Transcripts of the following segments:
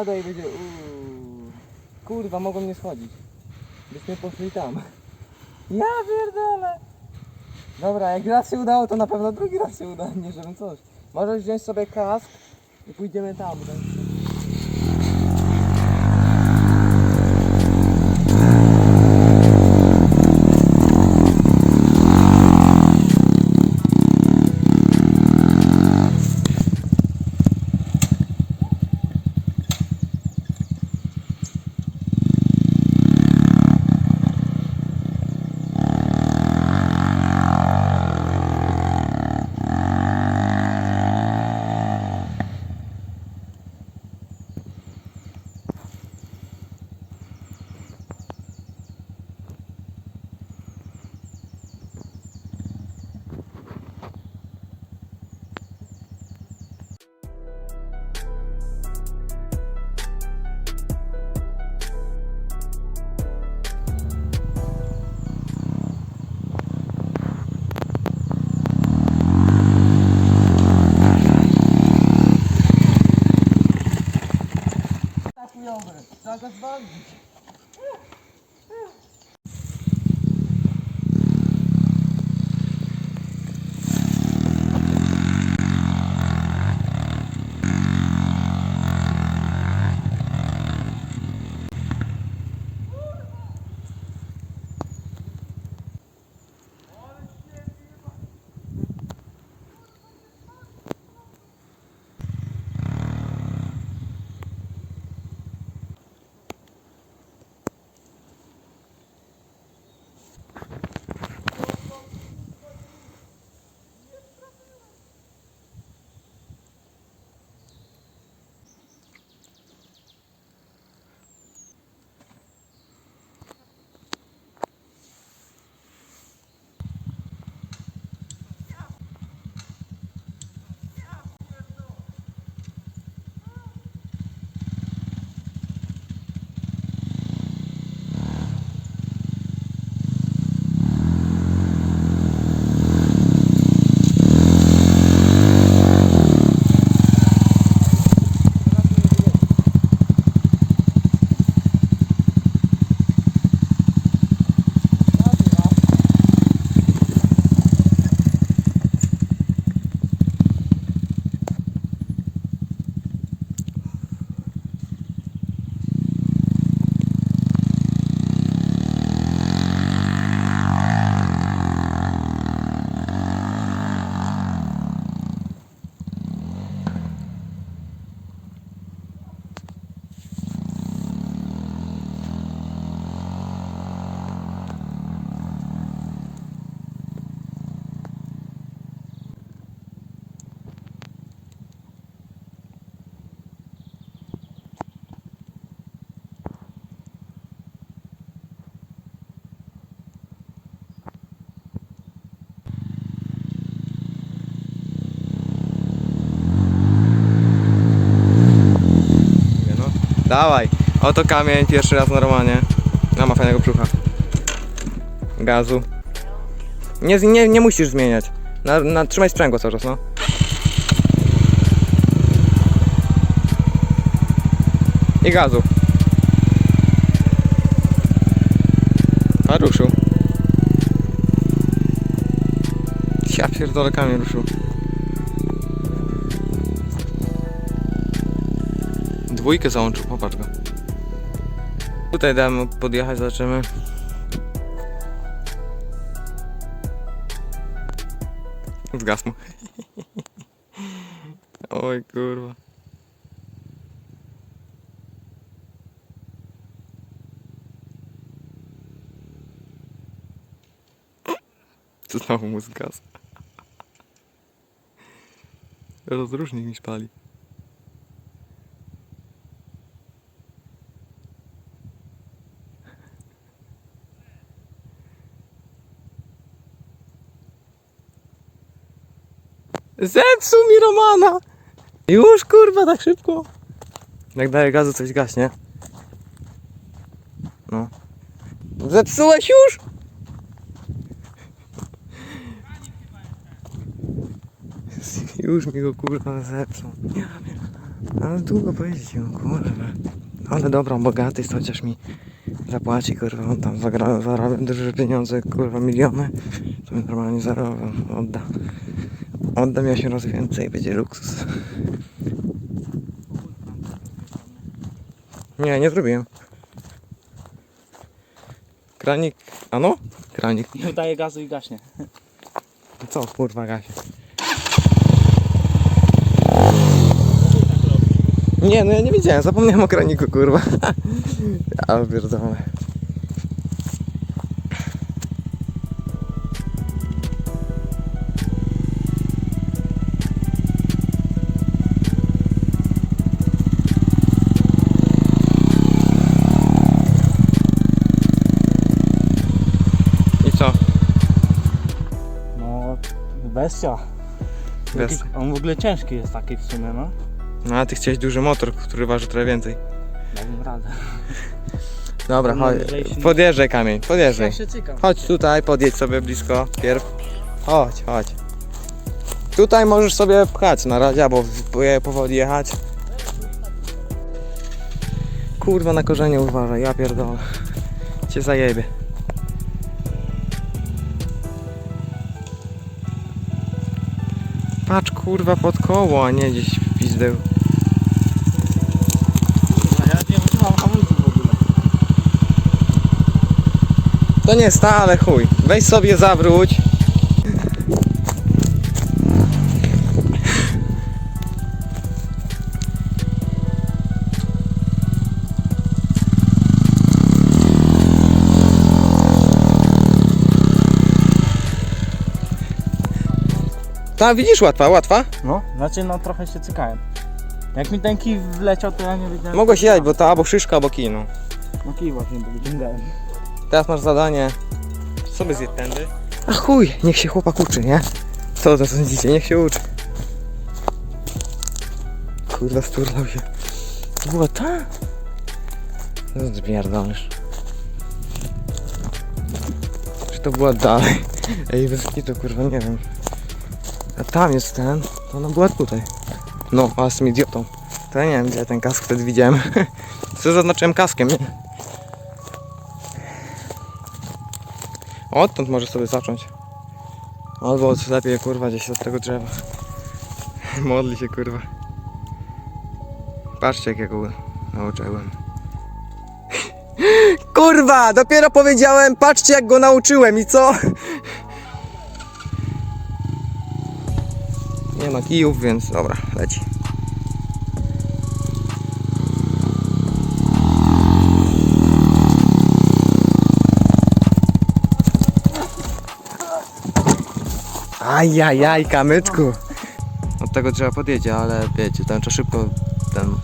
I będzie uuu. Kurwa, mogą nie schodzić. Byśmy poszli tam. Ja pierdolę. Dobra, jak raz się udało, to na pewno drugi raz się uda, nie żebym coś. Możesz wziąć sobie kask i pójdziemy tam. tam. Tak trzeba go Dawaj. Oto kamień, pierwszy raz normalnie. No ma fajnego brzucha. Gazu. Nie, nie, nie musisz zmieniać. Na, na, trzymaj sprzęgło cały czas, no. I gazu. A ruszył. Ja pierdolę kamień ruszył. Dwójkę załączył, popatrz go. Tutaj damy podjechać, zobaczymy. Zgasł mu. Oj kurwa. Co znowu mu zgasł? Rozróżnik mi szpali. Zepsuł mi Romana! Już kurwa, tak szybko. Jak daje gazu, coś gaśnie. No. Zepsułeś już? Już mi go kurwa zepsuł. Ale długo pojeździć ją, kurwa. Ale dobra, bogaty jest, chociaż mi zapłaci, kurwa, on tam zagra, zarabia duże pieniądze, kurwa, miliony. To mi normalnie zarobią, odda. Odda mi 8 razy więcej, będzie luksus. Nie, nie zrobiłem. Kranik, a no? Kranik. Nie daje gazu i gaśnie. Co kurwa gasie? Nie, no ja nie widziałem, zapomniałem o kraniku, kurwa. Ja pierdolę. Bestia. Bestia. Jaki- On w ogóle ciężki jest taki w sumie, no. No a ty chciałeś duży motor, który waży trochę więcej. Dałbym radę. Dobra, No, chodź. lżejszy Podjeżdżaj kamień, podjeżdżaj. się cykam. Chodź tutaj, podjedź sobie blisko, pierw. Chodź, chodź. Tutaj możesz sobie pchać na razie, albo w- po- powoli jechać. Kurwa, na korzenie uważaj, ja pierdolę. Cię zajebie. Patrz kurwa pod koło, a nie gdzieś w. Kurwa, ja nie używam hamulców w ogóle. To nie stale chuj. Weź sobie zawróć. Ta widzisz łatwa, łatwa? No, znaczy no trochę się cykałem. Jak mi ten kij wleciał, to ja nie wiedziałem. Mogłeś jechać, bo to albo szyszka, albo kino. No kij właśnie to wyciągałem. Teraz masz zadanie. Sobie zjedz tędy. A chuj, niech się chłopak uczy, nie? Co to sądzicie? Niech się uczy. Kurwa, sturlał się. To była ta? No zbierdolisz. Czy to była dalej? Ej, bez to kurwa, nie wiem. A tam jest ten, to ona była tutaj. No, a tym idiotą. To ja nie wiem, gdzie ten kask wtedy widziałem. Co zaznaczyłem kaskiem, nie? Odtąd możesz sobie zacząć. Albo lepiej kurwa gdzieś od tego drzewa. Modli się kurwa. Patrzcie jak ja go nauczyłem. Kurwa! Dopiero powiedziałem, patrzcie jak go nauczyłem i co? Nie ma kijów, więc dobra, leci. Ajajaj, kamyczku. Od tego drzewa podjedzie, ale wiecie, tam trzeba szybko ten...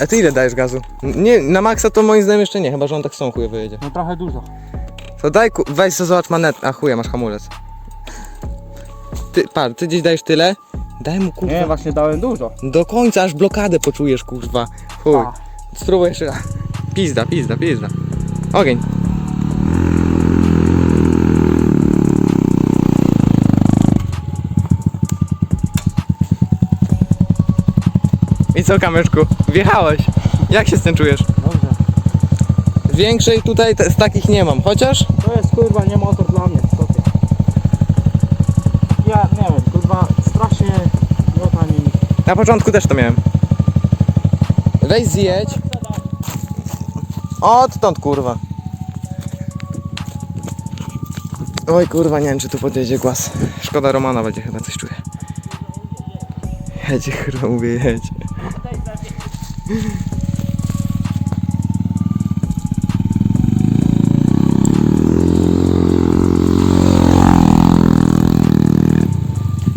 A ty ile dajesz gazu? Nie, na maksa to moim zdaniem jeszcze nie, chyba że on tak sąkuje wyjedzie. No trochę dużo. To daj, ku- weź sobie zobacz manet. A chuja, masz hamulec. Ty, par, ty gdzieś dajesz tyle? Daj mu kurwa. Nie, właśnie dałem dużo. Do końca aż blokadę poczujesz kurwa. Chuj. A. Spróbuj jeszcze raz. Pizda, pizda, pizda. Ogień. I co kamyczku? Wjechałeś. Jak się z tym czujesz? Dobrze. Większej tutaj te, z takich nie mam, chociaż To jest kurwa nie motor dla mnie, co ty? Ja nie wiem, kurwa strasznie miota mi. na początku też to miałem. Weź zjedź. Odtąd kurwa. Oj kurwa, nie wiem czy tu podjedzie głaz. Szkoda Romana będzie chyba coś czuje. Jedzie kurwa, mówię jedź.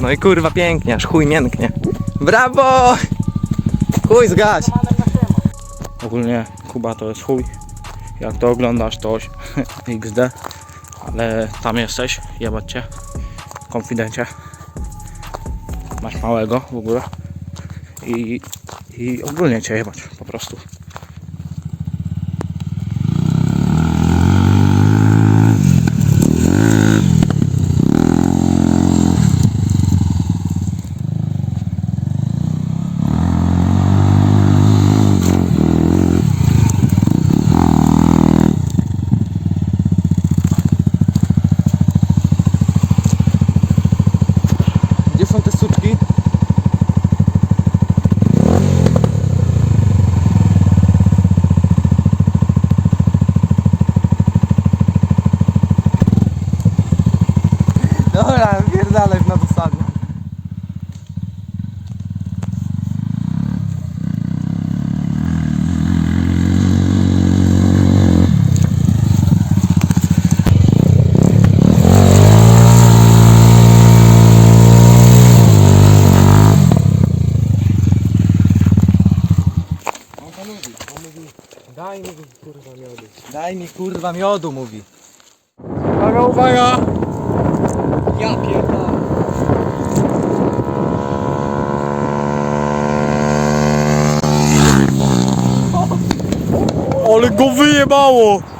No i kurwa pięknie, aż chuj mięknie. Brawo! Chuj zgaś. Ogólnie Kuba to jest chuj. Jak to oglądasz to XD. Ale tam jesteś, jebać cię. Konfidencie. Masz małego w ogóle. I i ogólnie cię jebać po prostu. Gdzie są te suczki? Dobra, pierdalaj na dosadnie. On to mówi, on mówi, daj mi kurwa miodu. Daj mi kurwa miodu, mówi. Uwaga, uwaga! Ja pierdolę. Ale go wyjebało!